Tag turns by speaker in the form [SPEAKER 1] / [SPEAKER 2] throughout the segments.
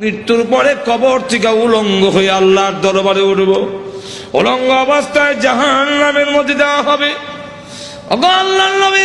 [SPEAKER 1] মৃত্যুর পরে কবর থেকে উলঙ্গ হয়ে আল্লাহর দরবারে উঠব। উলঙ্গ অবস্থায় জাহান নামের মধ্যে দেওয়া হবে। আল্লাহ নবী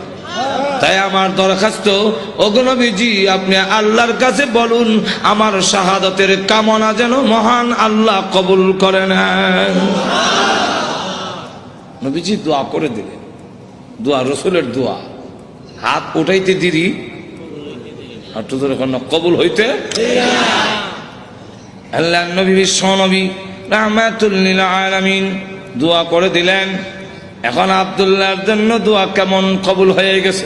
[SPEAKER 1] তাই আমার দরখাস্ত অগ্নবীজি আপনি আল্লাহর কাছে বলুন, আমার শাহাদতের কামনা যেন মহান আল্লাহ কবুল করে নেন। নবীজি দোয়া করে দিলেন। দোয়া, রসুলের দোয়া। হাত উঠাইতে দিদি আর তো এখন কবুল হইতে আল্লাহ নবী, বিশ্ব নবী রহমাতুল্লিল আলামিন দোয়া করে দিলেন। এখন আবদুল্লাহর জন্য দোয়া কেমন কবুল হয়ে গেছে?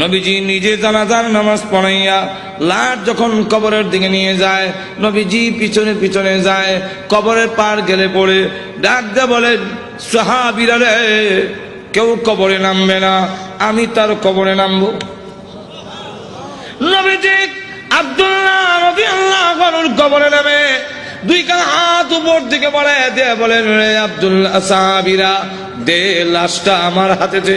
[SPEAKER 1] নবীজি নিজে জানাজার নামাজ পড়াইয়া লাট যখন কবরের দিকে নিয়ে যায়, নবীজি পিছনে পিছনে যায়, কবরের পার গেলে পড়ে, ডাক দে বলে, সাহাবিরা রে, কেউ কবরে নামবে না, আমি তার কবরে নামবো। নবীজি আব্দুল্লাহ রবি আল্লাহ কবরে নামে, দুই কান হাত উপর দিকে বলে দিয়ে বলেন, রে আব্দুল্লাহ সাহাবিরা, দে লাশটা আমার হাতে দে।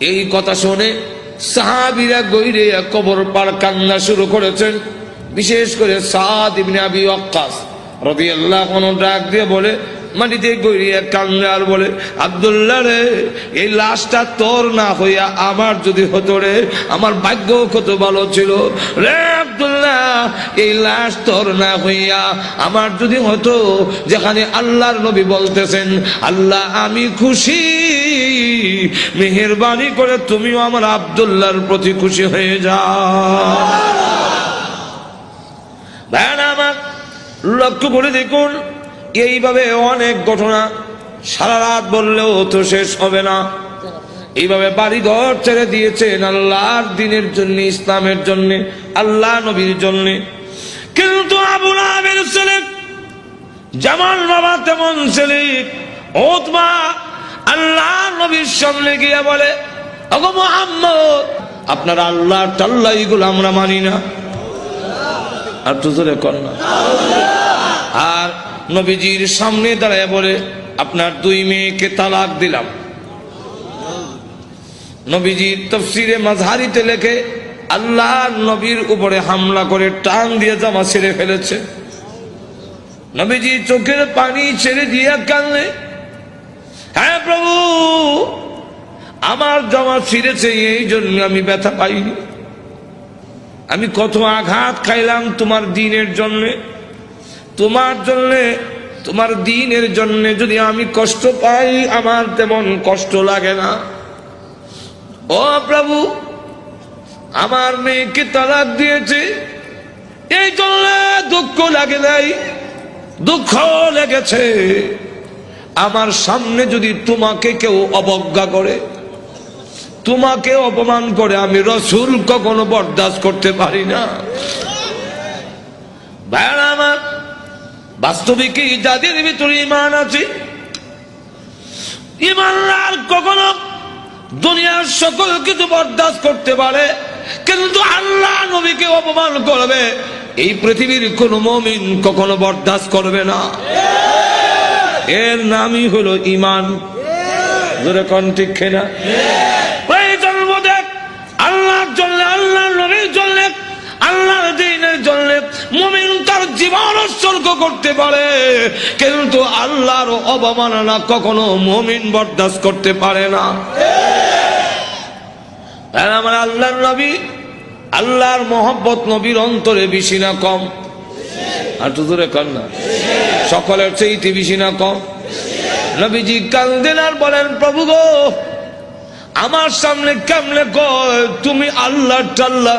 [SPEAKER 1] এই কথা শুনে সাহাবিরা গৈরে কবর পার কান্না শুরু করেছেন। বিশেষ করে সাদ ইবনে আবি ওয়াক্কাস রাদিয়াল্লাহু আনহু ডাক দিয়ে বলে মাটিতে গৈরিয়া কান্না আর বলে আব্দুল্লাহ রে এই লাশটা তোর না হইয়া আমার যদি হতো রে আমার ভাগ্য কত ভালো ছিল? রে আব্দুল্লাহ এই লাশ তোর না হইয়া আমার যদি হতো যেখানে আল্লাহর নবী বলতেছেন আল্লাহ আমি খুশি। মেহেরবানি করে তুমিও আমার আব্দুল্লাহর প্রতি খুশি হয়ে যাও। ভাইয়ারা আমার লক্ষ্য করে দেখুন এইভাবে অনেক ঘটনা সারা রাত বললেও তো শেষ হবে না। এইভাবে বাড়ি ঘর ছেড়ে দিয়েছেন আল্লাহর দিনের জন্য, ইসলামের জন্য, আল্লাহ নবীর জন্য। কিন্তু আবুল আবের ছেলে, জামাল বাবা তেমন ছেলে ওতমা আল্লাহ নবীর সামনে গিয়ে বলে আপনার আল্লাহ টাল্লাহ এগুলো আমরা মানি না। আর তো জোরে কর না। আর নবীজির সামনে দাঁড়ায় বলে, আপনার দুই মেয়েকে তালাক দিলাম। নবীজির তফসিরে মাঝহারিতে লেখে আল্লাহ নবীর উপরে হামলা করে টান দিয়ে জামা ছেড়ে ফেলেছে। নবীজি চোখের পানি ছেড়ে দিয়ে কানলে হ্যাঁ প্রভু, আমার জামা ছিঁড়েছে, এই জন্য আমি ব্যথা পাইনি। আমি কত আঘাত খাইলাম তোমার দিনের জন্যে। তোমার জন্যে, তোমার দিনের জন্য যদি আমি কষ্ট পাই, আমার তেমন কষ্ট লাগে না। ও প্রভু, আমার মেয়েকে তালাক দিয়েছে। এই জন্য দুঃখ লাগে নাই দুঃখ লেগেছে। আমার সামনে যদি তোমাকে কেউ অবজ্ঞা করে, তোমাকে অপমান করে, আমি রসুল কখনো বরদাস্ত করতে পারি না। ভাইয়ারা আমার বাস্তবিকই যাদের ভিতরে ইমান আছে। ইমানদার কখনো দুনিয়ার সকল কিছু বরদাস্ত করতে পারে, কিন্তু আল্লাহ নবীকে অপমান করবে। এই পৃথিবীর কোন মমিন কখনো বরদাস্ত করবে না। এর নামই হলো ইমান জোরে কন আল্লাহর জন্য, আল্লাহর নবীর জন্য, আল্লাহর দিনের জন্য মুমিন জীবন উৎসর্গ করতে পারে, কিন্তু আল্লাহর অবমাননা কখনো মুমিন বরদাস্ত করতে পারে না। আমার আল্লাহর নবী, আল্লাহর মোহব্বত নবীর অন্তরে বেশি না কম। আর তো দূরে কর না। সকলের চেয়ে বেশি না কম। নবীজি কান্দেন আর বলেন, প্রভু গো, আমার সামনে কেমনে কয়? তুমি আল্লাহ টাল্লাহ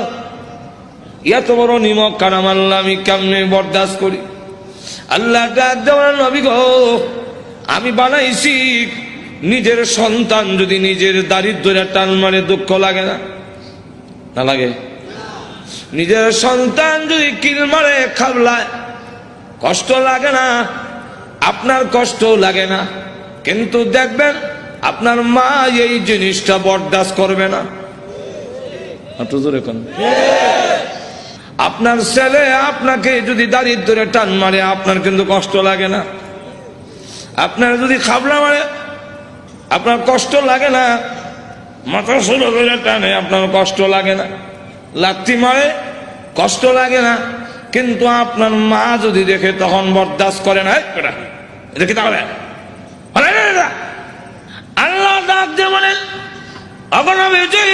[SPEAKER 1] এত বড় নিমক কারাম আল্লাহ আমি কেমনে বরদাস্ত করি? আল্লাহ নবী গো, আমি বানাইছি, নিজের সন্তান যদি নিজের দারিদ্র টান মারে, দুঃখ লাগে না? না লাগে? নিজের সন্তান যদি কিল মারে, খাবলায়, কষ্ট লাগে না? আপনার কষ্ট লাগে না। কিন্তু দেখবেন, আপনার মা এই জিনিসটা বরদাস্ত করবে না। জোরে আপনার ছেলে আপনাকে যদি দারিদ্রে টান মারে, আপনার কিন্তু কষ্ট লাগে না। আপনার যদি খাবলা মারে, আপনার কষ্ট লাগে না। মাথা শুরু করে টানে, আপনার কষ্ট লাগে না। লাত্তি মারে, কষ্ট লাগে না। কিন্তু আপনার মা যদি দেখে, তখন বরদাস্ত করে না। দেখি তাহলে? আল্লাহ অগণবেজি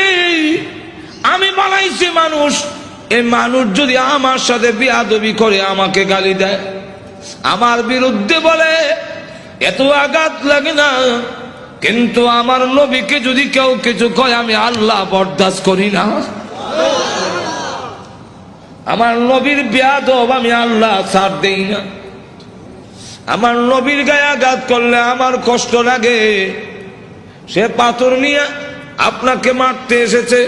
[SPEAKER 1] আমি বানাইছি মানুষ এই মানুষ যদি আমার সাথে বিয়াদবি করে, আমাকে গালি দেয়, আমার বিরুদ্ধে বলে, এত আঘাত লাগে না। কিন্তু আমার নবীকে যদি কেউ কিছু কয়, আমি আল্লাহ বরদাস্ত করি না। আমার নবীর বিয়াদব আমি আল্লাহ ছাড় দেই না। আমার নবীর গায়ে আঘাত করলে আমার কষ্ট লাগে। সে পাথর নিয়ে আপনাকে মারতে এসেছে।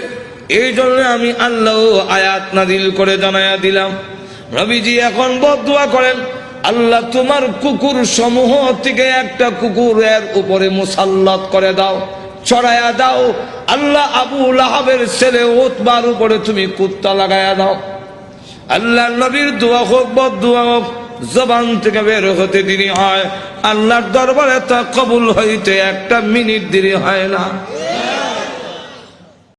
[SPEAKER 1] এই জন্য আমি আল্লাহ আয়াত নাদিল করে জানাইয়া দিলাম। রবিজি এখন বদুয়া করেন, আল্লাহ তোমার কুকুর সমূহ থেকে একটা কুকুর এর উপরে মুসাল্লাত করে দাও, চড়াইয়া দাও। আল্লাহ আবু লাহাবের ছেলে ওতবার উপরে তুমি কুত্তা লাগাইয়া দাও। আল্লাহ নবীর দোয়া হোক, বদুয়া হোক, জবান থেকে বের হতে দেরি হয়। আল্লাহর দরবারে তা কবুল হইতে একটা মিনিট দেরি হয় না।